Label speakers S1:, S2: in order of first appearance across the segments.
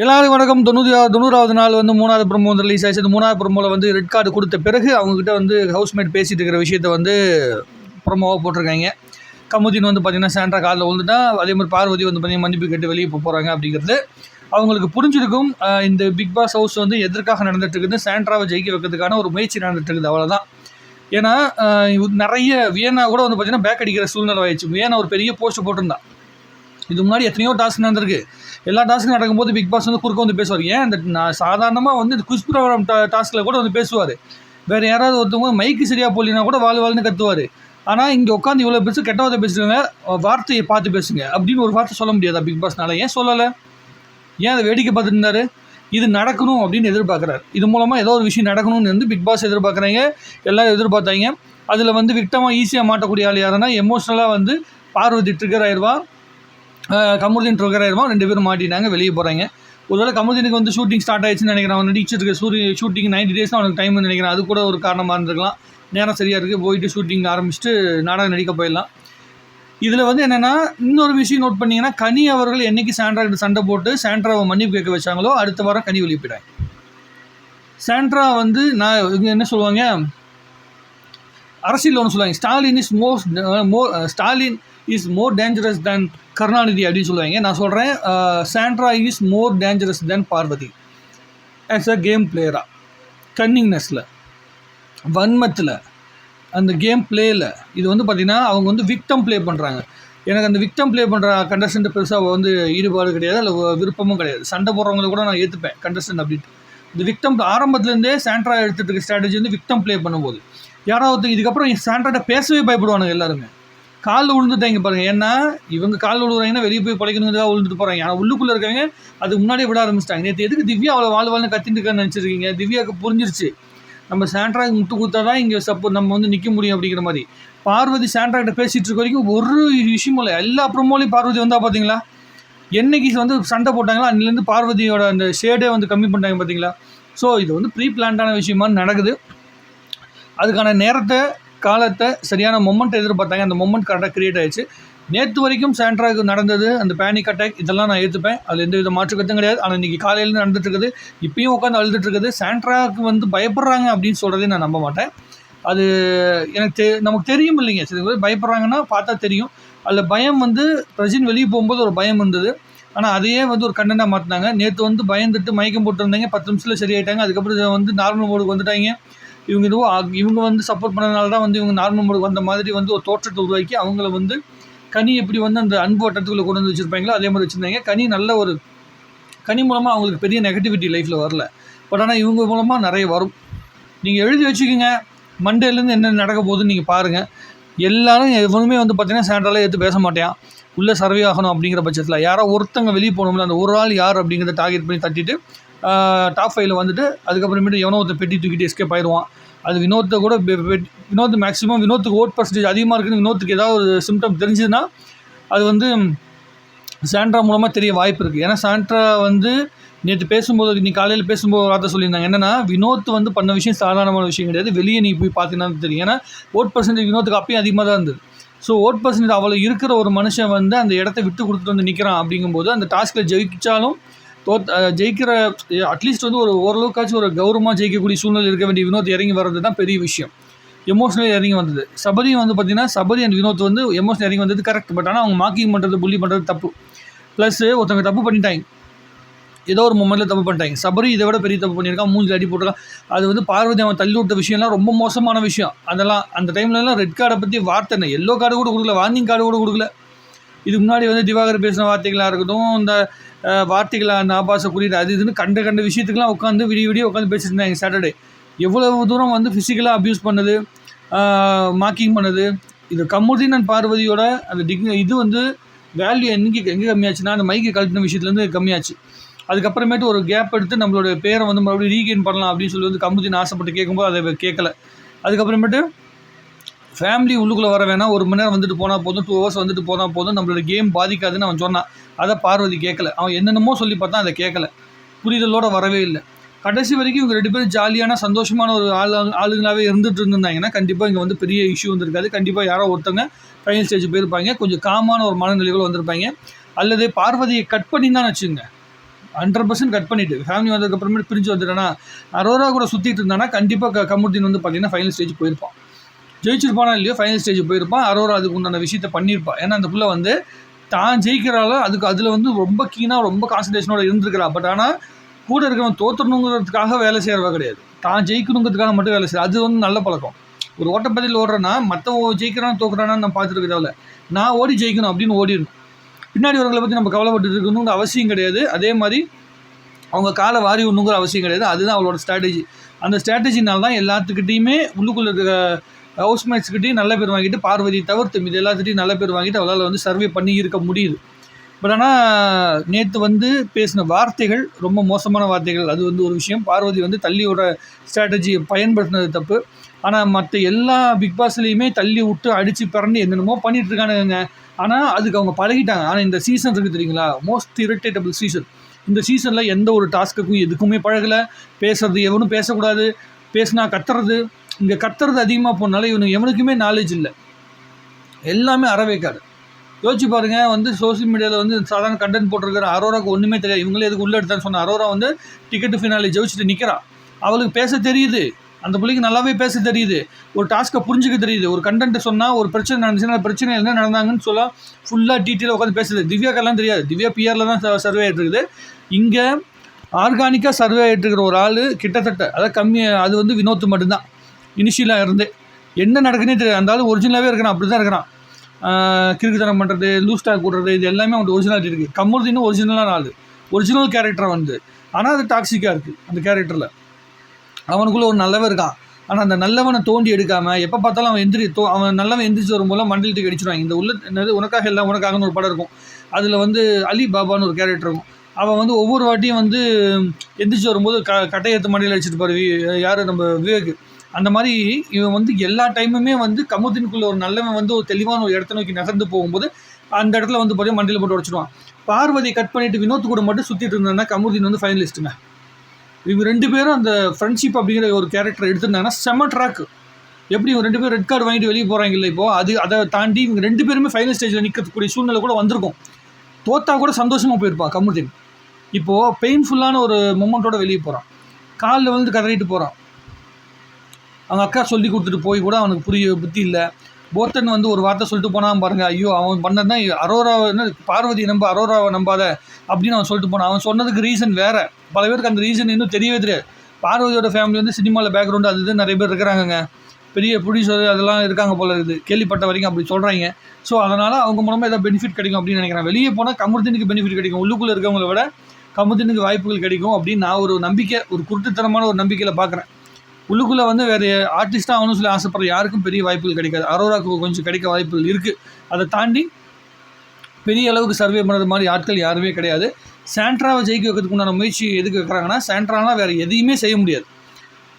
S1: எல்லாருக்கும் வணக்கம். தொண்ணூறு தொண்ணூறாவது நாள் வந்து மூணாவது ப்ரொமோ வந்து ரிலீஸ் ஆயிடுச்சு. அந்த மூணாவது ப்ரொமோவில் வந்து ரெட் கார்டு கொடுத்த பிறகு அவங்ககிட்ட வந்து ஹவுஸ்மேட் பேசிகிட்டு இருக்கிற விஷயத்த வந்து ப்ரொமோவாக போட்டிருக்காங்க. கமுதின் வந்து பார்த்திங்கன்னா சாண்ட்ரா காலில் விழுந்துட்டா. அதே மாதிரி பார்வதி வந்து பார்த்தீங்கன்னா மன்னிப்பு கேட்டு வெளியே போக போகிறாங்க அப்படிங்கிறது அவங்களுக்கு புரிஞ்சிருக்கும். இந்த பிக் பாஸ் ஹவுஸ் வந்து எதற்காக நடந்துட்டு சாண்ட்ராவை ஜெயிக்க வைக்கிறதுக்கான ஒரு முயற்சி நடந்துட்டு இருக்குது. அவ்வளோதான் ஏன்னா நிறைய வியனா கூட வந்து பார்த்தீங்கன்னா பேக் அடிக்கிற சூழ்நிலை ஆயிடுச்சு. வியனா ஒரு பெரிய போஸ்ட் போட்டிருந்தான் இது முன்னாடி எத்தனையோ டாஸ்க் நடந்திருக்கு. எல்லா டாஸ்க்கும் நடக்கும்போது பிக் பாஸ் வந்து குறுக்க வந்து பேசுவார். ஏன்? அந்த நான் சாதாரணமாக வந்து இந்த குஷ் ப்ரோக்ராம் டாஸ்கில் கூட வந்து பேசுவார். வேறு யாராவது ஒருத்தவங்க மைக்கு சரியாக போலினா கூட வாழ் வாழ்னு கத்துவார். ஆனால் இங்கே உட்காந்து இவ்வளோ பேசு கெட்ட வார்த்தை வார்த்தையை பார்த்து பேசுங்க. அப்படின்னு ஒரு வார்த்தை சொல்ல முடியாதா பிக் பாஸ்னால ஏன் சொல்லலை? ஏன் அதை வேடிக்கை பார்த்துட்டு இது நடக்கணும் அப்படின்னு எதிர்பார்க்குறாரு. இது மூலமாக ஏதோ ஒரு விஷயம் நடக்கணும்னு வந்து பிக் பாஸ் எதிர்பார்க்குறாங்க. எல்லோரும் எதிர்பார்த்தாங்க. அதில் வந்து விக்டமாக ஈஸியாக மாட்டக்கூடிய ஆள் யாருன்னா எமோஷ்னலாக வந்து பார்வதி ட்ரிகர் ஆயிடுவா. கமருதீன் ட்ரிகர் ஆயிடுவா ரெண்டு பேரும் மாட்டிட்டாங்க வெளியே போகிறாங்க ஒருவேளை கமருதீனுக்கு வந்து ஷூட்டிங் ஸ்டார்ட் ஆயிடுச்சுன்னு நினைக்கிறேன். அவன் நடிச்சிட்டு இருக்க சூரிய ஷூட்டிங் நைன்டி டேஸ் அவனுக்கு டைம் நினைக்கிறேன். அது கூட ஒரு காரணமாக இருந்திருக்கலாம். நேரம் சரியாக இருக்குது போயிட்டு ஷூட்டிங் ஆரம்பிச்சுட்டு நாடகம் நடிக்க போயிடலாம். இதில் வந்து என்னென்னா இன்னொரு விஷயம் நோட் பண்ணிங்கன்னா கனி அவர்கள் என்னைக்கு சாண்ட்ரா கிட்ட சண்டை போட்டு சாண்ட்ராவை மன்னிப்பு கேட்க வச்சாங்களோ அடுத்த வாரம் கனி வெளியே சாண்ட்ரா வந்து நான் என்ன சொல்லுவாங்க? அரசியல் ஒன்று சொல்லுவாங்க. Stalin is most more Stalin is more dangerous than Karunanidhi அப்படின்னு சொல்லுவாங்க. நான் சொல்கிறேன் Sandra is more dangerous than Parvathi as a game பிளேயராக கன்னிங்னஸில் வன்மத்தில் அந்த கேம் பிளேயில் இது வந்து பார்த்திங்கன்னா அவங்க வந்து விக்டம் ப்ளே பண்ணுறாங்க எனக்கு அந்த விக்டம் ப்ளே பண்ணுற கண்டஸ்டன்ட் பெருசாக வந்து ஈடுபாடு கிடையாது இல்லை விருப்பமும் கிடையாது. சண்டை போடுறவங்கள கூட நான் ஏற்றுப்பேன் கண்டஸ்டன்ட் அப்படின்ட்டு. இந்த விக்டம் ஆரம்பத்துலேருந்தே சாண்ட்ரா எடுத்துகிட்டு இருக்க ஸ்ட்ராட்டஜி வந்து விக்டம் ப்ளே பண்ணும்போது. யாராவது இதுக்கப்புறம் சாண்ட்ராட்ட பேசவே பயப்படுவானுங்க எல்லாருமே. காலில் விழுந்துட்டாங்க பாருங்கள் ஏன்னா இவங்க காலில் விழுவுறாங்கன்னா வெளியே போய் பழைக்கணுங்கிறதா விழுந்துட்டு போகிறாங்க ஆனால் உள்ளுக்குள்ளே இருக்கவங்க அதுக்கு முன்னாடியே விட ஆரம்பிச்சிட்டாங்க. நேற்று எதுக்கு திவ்யா அவ்வளோ வாழ் வாழ்னு கத்திட்டு இருக்கான்னு நினச்சிருக்கீங்க? திவ்யாவுக்கு புரிஞ்சிருச்சு. நம்ம சாண்ட்ராக்கு முட்டு கொடுத்தா தான் இங்கே சப்போ நம்ம வந்து நிற்க முடியும் அப்படிங்கிற மாதிரி. பார்வதி சாண்ட்ராக்கிட்ட பேசிகிட்டு இருக்க வரைக்கும் ஒரு விஷயமும் இல்லை. எல்லா ப்ரொமோலையும் பார்வதி வந்தால் பார்த்தீங்களா என்னைக்கு வந்து சண்டை போட்டாங்களோ அன்னிலேருந்து பார்வதியோட அந்த ஷேடே வந்து கம்மி பண்ணிட்டாங்க பார்த்தீங்களா ஸோ இது வந்து ப்ரீ பிளான்டான விஷயமா நடக்குது. அதுக்கான நேரத்தை காலத்தை சரியான மொமெண்ட் எதிர்பார்த்தாங்க. அந்த மொமெண்ட் கரெக்டாக கிரியேட் ஆயிடுச்சு. நேற்று வரைக்கும் சாண்ட்ராக்கு நடந்தது அந்த பேனிக் அட்டாக் இதெல்லாம் நான் ஏற்றுப்பேன் அதில் எந்த வித மாற்று கருத்தும் கிடையாது. ஆனால் இன்றைக்கி காலையிலேருந்து நடந்துட்டு இருக்குது. இப்பயும் உட்காந்து அழுதுட்டுருக்குது சாண்ட்ராக்கு வந்து பயப்படுறாங்க அப்படின்னு சொல்கிறதே நான் நம்ப மாட்டேன். அது எனக்கு தெ நமக்கு தெரியும் இல்லைங்க. சில பேர் பயப்படுறாங்கன்னா பார்த்தா தெரியும். அதில் பயம் வந்து பிரஜின் வெளியே போகும்போது ஒரு பயம் இருந்தது. ஆனால் அதையே வந்து ஒரு கண்டனாக மாற்றினாங்க நேற்று வந்து பயந்துட்டு மயக்கம் போட்டிருந்தாங்க. பத்து நிமிஷத்தில் சரியாயிட்டாங்க. அதுக்கப்புறம் இதை வந்து நார்மல் மோடுக்கு வந்துட்டாங்க. இவங்க இதுவோ இவங்க வந்து சப்போர்ட் பண்ணதுனால தான் வந்து இவங்க நார்மல் மோடுக்கு வந்த மாதிரி வந்து ஒரு தோற்றத்தை உருவாக்கி அவங்கள வந்து கனி எப்படி வந்து அந்த அன்பு வட்டத்துக்குள்ளே கொண்டு வந்து வச்சுருப்பாங்களோ அதே மாதிரி வச்சுருந்தாங்க. கனி நல்ல ஒரு கனி மூலமாக அவங்களுக்கு பெரிய நெகட்டிவிட்டி லைஃப்பில் வரல. பட் ஆனால் இவங்க மூலமாக நிறைய வரும். நீங்கள் எழுதி வச்சுக்கோங்க. மண்டேலேருந்து என்ன நடக்க போகுதுன்னு நீங்கள் பாருங்கள் எல்லாரும் எவனுமே வந்து பார்த்தீங்கன்னா சேண்டலாக எடுத்து பேச மாட்டேன். உள்ளே சர்வே ஆகணும் அப்படிங்கிற பட்சத்தில் யாரோ ஒருத்தங்க வெளியே போகணும்ல அந்த ஒரு ஆள் யார் அப்படிங்கிறத டார்கெட் பண்ணி தட்டிட்டு டாப் ஃபைவ்ல வந்துட்டு அதுக்கப்புறமேட்டு எவனோ ஒருத்தர் பெட்டி தூக்கிட்டு எஸ்கேப் ஆயிடுவான். அது வினோத்தை கூட பெ- வினோத் மேக்ஸிமம் வினோத்துக்கு ஓட் பர்சன்டேஜ் அதிகமாக இருக்குன்னு வினோத்துக்கு ஏதாவது ஒரு சிம்டம் தெரிஞ்சதுன்னா அது வந்து சாண்ட்ரா மூலமாக தெரிய வாய்ப்பு இருக்குது ஏன்னா சாண்ட்ரா வந்து நேற்று பேசும்போது நீ காலையில் பேசும்போது வார்த்தை சொல்லியிருந்தாங்க. என்னென்னா வினோத் வந்து பண்ண விஷயம் சாதாரணமான விஷயம் கிடையாது. வெளியே நீ போய் பார்த்தீங்கன்னா தெரியும். ஏன்னா ஓட் பர்சன்டேஜ் வினோத்துக்கு அப்பயும் அதிகமாக தான் இருந்தது. ஸோ ஓட் பர்சன்டேஜ் அவ்வளோ இருக்கிற ஒரு மனுஷன் வந்து அந்த இடத்த விட்டு கொடுத்துட்டு வந்து நிற்கிறான் அப்படிங்கும்போது அந்த டாஸ்கில் ஜெயிச்சாலும் தோத் ஜெயிக்கிற அட்லீஸ்ட் வந்து ஒரு ஓரளவுக்காச்சும் ஒரு கௌரவமாக ஜெயிக்கக்கூடிய சூழ்நிலை இருக்க வேண்டிய வினோத் இறங்கி வர்றது தான் பெரிய விஷயம். எமோஷனலி இறங்கி வந்தது. சபரி வந்து பார்த்தீங்கன்னா சபரி அண்ட் வினோத் வந்து எமோஷனல் இறங்கி வந்தது கரெக்ட் பட் ஆனால் அவங்க மார்க்கிங் பண்ணுறது புள்ளி பண்ணுறது தப்பு. ப்ளஸ் ஒருத்தவங்க தப்பு பண்ணிட்டாங்க. ஏதோ ஒரு மொமெண்ட்டில் தப்பு பண்ணிட்டாங்க. சபரி இதை விட பெரிய தப்பு பண்ணியிருக்கான். மூஞ்சில் அடி போட்டிருக்கான். அது வந்து பார்வதி அவன் தள்ளி விட்ட விஷயம்லாம் ரொம்ப மோசமான விஷயம். அதெல்லாம் அந்த டைம்லலாம் ரெட் கார்டை பற்றி வார்த்தை என்ன எல்லோ கார்டு கூட கொடுக்கல வார்னிங் கார்டு கூட கொடுக்கல. இதுக்கு முன்னாடி வந்து திவாகர் பேசின வார்த்தைகளாக இருக்கட்டும் இந்த அஹ், வார்த்தைகளை அந்த ஆபாச குறியீடு அது இதுன்னு கண்ட கண்ட விஷயத்துக்குலாம் உட்காந்து விடிய விடிய உட்காந்து பேசிட்டு இருந்தாங்க சாட்டர்டே எவ்வளவு தூரம் வந்து ஃபிசிக்கலாக அப்யூஸ் பண்ணது மார்க்கிங் பண்ணது இது கமுதின் அண்ட் பார்வதியோட அந்த டிக்னி இது வந்து வேல்யூ எங்கே எங்கே கம்மியாச்சுன்னா அந்த மைக்கு கழட்டின விஷயத்துலேருந்து கம்மியாச்சு. அதுக்கப்புறமேட்டு ஒரு கேப் எடுத்து நம்மளோட பேரை வந்து மறுபடியும் ரீகெயின் பண்ணலாம் அப்படின்னு சொல்லி வந்து கமுதின் ஆசைப்பட்டு கேட்கும்போது அதை கேட்கல. அதுக்கப்புறமேட்டு ஃபேமிலி உள்ளுக்குள்ளே வர வேணாம். ஒரு மணி நேரம் வந்துட்டு போனால் போதும். டூ ஹவர்ஸ் வந்துட்டு போனால் போதும். நம்மளோட கேம் பாதிக்காதுன்னு அவன் சொன்னான். அதை பார்வதி கேட்கல. அவன் என்னென்னமோ சொல்லி பார்த்தான் அதை கேட்கல. புரிதலோடு வரவே இல்லை. கடைசி வரைக்கும் இவங்க ரெண்டு பேரும் ஜாலியான சந்தோஷமான ஒரு ஆள் ஆளுங்களாகவே இருந்துட்டு இருந்திருந்தாங்கன்னா கண்டிப்பாக இங்கே வந்து பெரிய இஷ்யூ வந்திருக்காது. கண்டிப்பாக யாரோ ஒருத்தவங்க ஃபைனல் ஸ்டேஜ் போயிருப்பாங்க. கொஞ்சம் காமான ஒரு மனநிலைகள் வந்திருப்பாங்க. அல்லது பார்வதியை கட் பண்ணி தான் வச்சுங்க ஹண்ட்ரட் பர்சன்ட் கட் பண்ணிவிட்டு ஃபேமிலி வந்ததுக்கப்புறமேட்டு பிரிஞ்சு வந்துட்டேன்னா அரோரா கூட சுற்றிட்டு இருந்தானா. கண்டிப்பாக கமுர்தீன் வந்து பார்த்தீங்கன்னா ஃபைனல் ஸ்டேஜ் போயிருப்பான். ஜெயிச்சிருப்பானா இல்லையோ ஃபைனல் ஸ்டேஜ் போயிருப்பான் அரோரா அதுக்கு உண்டான விஷயத்த பண்ணியிருப்பான் ஏன்னா அந்த புள்ள வந்து தான் ஜெயிக்கிறாளோ அதுக்கு அதில் வந்து ரொம்ப கீனாக ரொம்ப கான்சன்ட்ரேஷனோட இருந்திருக்கிறா. பட் ஆனால் கூட இருக்கிறவன் தோற்றணுங்கிறதுக்காக வேலை செய்கிறவ கிடையாது. தான் ஜெயிக்கணுங்கிறதுக்காக மட்டும் வேலை செய்யற. அது வந்து நல்ல பழக்கம். ஒரு ஓட்டப்பதில் ஓடுறேன்னா மற்ற ஜெயிக்கிறான் தோக்குறான்னு நான் பார்த்துருக்கிறதால நான் ஓடி ஜெயிக்கணும் அப்படின்னு ஓடிடணும். பின்னாடி வரவங்களை பற்றி நம்ம கவலைப்பட்டு இருக்கணுங்கிற அவசியம் கிடையாது. அதே மாதிரி அவங்க காலை வாரி விடணுங்கிற அவசியம் கிடையாது. அதுதான் அவளோட ஸ்ட்ராட்டஜி அந்த ஸ்ட்ராட்டஜினால தான் எல்லாத்துக்கிட்டையுமே உள்ளுக்குள்ளே இருக்க ஹவுஸ்மேட்ஸ்கிட்டையும் நல்ல பேர் வாங்கிட்டு பார்வதி தவிர்த்து இது எல்லாத்துட்டையும் நல்ல பேர் வாங்கிட்டு அவளால் வந்து சர்வே பண்ணி இருக்க முடியுது. பட் ஆனால் நேற்று வந்து பேசின வார்த்தைகள் ரொம்ப மோசமான வார்த்தைகள். அது வந்து ஒரு விஷயம். பார்வதி வந்து தள்ளியோட ஸ்ட்ராட்டஜியை பயன்படுத்தினது தப்பு. ஆனால் மற்ற எல்லா பிக் பாஸ்லேயுமே தள்ளி விட்டு அடித்து பிறண்டு என்னென்னமோ பண்ணிகிட்டு இருக்கானுங்க ஆனால் அதுக்கு அவங்க பழகிட்டாங்க. ஆனால் இந்த சீசன் இருக்குது தெரியுங்களா? மோஸ்ட் இரிட்டேட்டபிள் சீசன் இந்த சீசனில் எந்த ஒரு டாஸ்க்குக்கும் எதுக்குமே பழகலை. பேசுறது எவனும் பேசக்கூடாது. பேசினா கத்துறது. இங்கே கத்துறது அதிகமாக போனால இவனுக்கு எவனுக்குமே நாலேஜ் இல்லை. எல்லாமே அறவேக்காடு. யோசிச்சு பாருங்க வந்து சோஷியல் மீடியாவில் வந்து சாதாரண கண்டென்ட் போட்டிருக்கிற அரோராக்கு ஒன்றுமே தெரியாது. இவங்களே எதுக்கு உள்ளே எடுத்தான்னு சொன்ன அரோரா வந்து டிக்கெட்டு ஃபினாலே ஜெயிச்சுட்டு நிற்கிறான் அவளுக்கு பேச தெரியுது. அந்த பிள்ளைக்கு நல்லாவே பேச தெரியுது. ஒரு டாஸ்க்கை புரிஞ்சுக்க தெரியுது. ஒரு கண்டென்ட் சொன்னால் ஒரு பிரச்சனை நடந்துச்சுன்னா பிரச்சனை என்ன நடந்தாங்கன்னு சொல்ல ஃபுல்லாக டீட்டெயிலாக உட்காந்து பேசுது. திவ்யாக்கெல்லாம் தெரியாது. திவ்யா பிஆரில் தான் சர்வே ஆகிட்டு இருக்குது இங்கே ஆர்கானிக்காக சர்வே ஆகிட்டு இருக்கிற ஒரு ஆள் கிட்டத்தட்ட அதாவது கம்மி அது வந்து வினோத் மட்டும்தான். இனிஷியலாக இருந்து என்ன நடக்குன்னே தெரியாது. அந்த ஆள் ஒரிஜினலாகவே இருக்கிறான். அப்படி தான் இருக்கிறான் கிறுக்குத்தனம் பண்ணுறது லூஸ் டாக் விடுறது இது எல்லாமே அவனுக்கு ஒரிஜினாலிட்டி இருக்குது கம்முறுதின்னு ஒரிஜினலான ஆள். ஒரிஜினல் கேரக்டர் வந்து. ஆனால் அது டாக்ஸிக்காக இருக்குது அந்த கேரக்டரில் அவனுக்குள்ளே ஒரு நல்லவன் இருக்கான். ஆனால் அந்த நல்லவனை தோண்டி எடுக்காமல் எப்போ பார்த்தாலும் அவன் எந்திரி தோ அவன் நல்லவன் எந்திரிச்சு வரும்போது மண்டல் தூக்கி அடிச்சிருவாங்க இந்த உள்ள என்னது உனக்காக எல்லாம் உனக்காகன்னு ஒரு படம் இருக்கும். அதில் வந்து அலி பாபான்னு ஒரு கேரக்டர் இருக்கும். அவன் வந்து ஒவ்வொரு வாட்டியும் வந்து எந்திரிச்சு வரும்போது க கட்டையத்து மண்டையில் அடிச்சிட்டு பாரு. யார் நம்ம விவேக்? அந்த மாதிரி இவன் வந்து எல்லா டைமுமே வந்து கமுத்தினுக்குள்ள ஒரு நல்லவன் வந்து ஒரு தெளிவான ஒரு இடத்த நோக்கி நகர்ந்து போகும்போது அந்த இடத்துல வந்து பார்த்தீங்கன்னா மண்டியில் போட்டு உடச்சிடுவான். பார்வதி கட் பண்ணிட்டு வினோத் கூட மட்டும் சுற்றிட்டு இருந்தாங்கன்னா கமுதின் வந்து ஃபைனலிஸ்ட்டுங்க இவங்க ரெண்டு பேரும் அந்த ஃப்ரெண்ட்ஷிப் அப்படிங்கிற ஒரு கேரக்டர் எடுத்திருந்தாங்கன்னா செம ட்ராக் எப்படி இவங்க ரெண்டு பேரும் ரெட் கார்டு வாங்கிட்டு வெளியே போகிறாங்க இல்லை இப்போ? அது அதை தாண்டி இவங்க ரெண்டு பேருமே ஃபைனல் ஸ்டேஜில் நிற்கக்கூடிய சூழ்நிலை கூட வந்திருக்கும். தோத்தா கூட சந்தோஷமாக போயிருப்பா கமுதின். இப்போது பெயின்ஃபுல்லான ஒரு மொமெண்ட்டோட வெளியே போகிறான் காலில் வந்து கதறிட்டு போகிறான் அவங்க அக்கா சொல்லி கொடுத்துட்டு போய் கூட அவனுக்கு புரிய புத்தி இல்லை. போர்த்தன் வந்து ஒரு வார்த்தை சொல்லிட்டு போனான் பாருங்க. ஐயோ அவன் பண்ணதான் அரோராவை என்ன பார்வதி நம்ப அரோராவை நம்பாத அப்படின்னு அவன் சொல்லிட்டு போனான். அவன் சொன்னதுக்கு ரீசன் வேறு. பல பேருக்கு அந்த ரீசன் இன்னும் தெரியவே தெரியாது. பார்வதியோட ஃபேமிலி வந்து சினிமாவில் பேக்ரவுண்டு அது இது நிறைய பேர் இருக்கிறாங்கங்க. பெரிய ப்ரொடியூசர் அதெல்லாம் இருக்காங்க போல இருக்குது. கேள்விப்பட்ட வரைக்கும் அப்படி சொல்கிறாங்க ஸோ அதனால் அவங்க மூலமாக ஏதாவது பெனிஃபிட் கிடைக்கும் அப்படின்னு நினைக்கிறேன் வெளியே போனால் கமுர்தினுக்கு பெனிஃபிட் கிடைக்கும். உள்ளுக்குள்ளே இருக்கவங்கள விட கமுர்தினுக்கு வாய்ப்புகள் கிடைக்கும் அப்படின்னு நான் ஒரு நம்பிக்கை ஒரு குருட்டுத்தனமான ஒரு நம்பிக்கையில் பார்க்குறேன் உள்ளுக்குள்ளே வந்து வேறு ஆர்டிஸ்ட்டாக ஆகணும்னு சொல்லி ஆசைப்படுற யாருக்கும் பெரிய வாய்ப்புகள் கிடைக்காது. அரோராக்கு கொஞ்சம் கிடைக்க வாய்ப்புகள் இருக்குது அதை தாண்டி பெரிய அளவுக்கு சர்வே பண்ணுற மாதிரி ஆட்கள் யாருமே கிடையாது. சாண்ட்ராவை ஜெயிக்க வைக்கிறதுக்கு உண்டான முயற்சி எதுக்கு வைக்கிறாங்கன்னா சாண்ட்ராலாம் வேறு எதையுமே செய்ய முடியாது.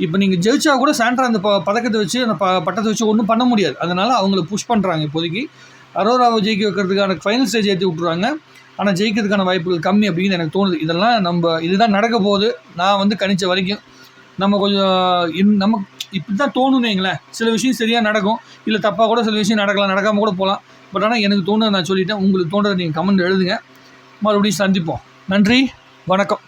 S1: இப்போ நீங்கள் ஜெயிச்சா கூட சாண்ட்ரா அந்த ப பதக்கத்தை வச்சு அந்த ப பட்டத்தை வச்சு ஒன்றும் பண்ண முடியாது. அதனால் அவங்கள புஷ் பண்ணுறாங்க இப்போதைக்கு. அரோராவை ஜெயிக்க வைக்கிறதுக்கான ஃபைனல் ஸ்டேஜ் ஏற்றி விட்ருவாங்க ஆனால் ஜெயிக்கிறதுக்கான வாய்ப்புகள் கம்மி அப்படின்னு எனக்கு தோணுது. இதெல்லாம் நம்ம இதுதான் நடக்க போகுது. நான் வந்து கணிச்ச வரைக்கும் நம்ம கொஞ்சம் இன் நம்ம இப்படி தான் தோணுன்னு வைங்களேன். சில விஷயம் சரியாக நடக்கும். இல்லை தப்பாக கூட சில விஷயம் நடக்கலாம். நடக்காமல் கூட போகலாம் பட் ஆனால் எனக்கு தோணுதை நான் சொல்லிட்டேன். உங்களுக்கு தோன்றதை நீங்கள் கமெண்ட் எழுதுங்க. மறுபடியும் சந்திப்போம். நன்றி. வணக்கம்.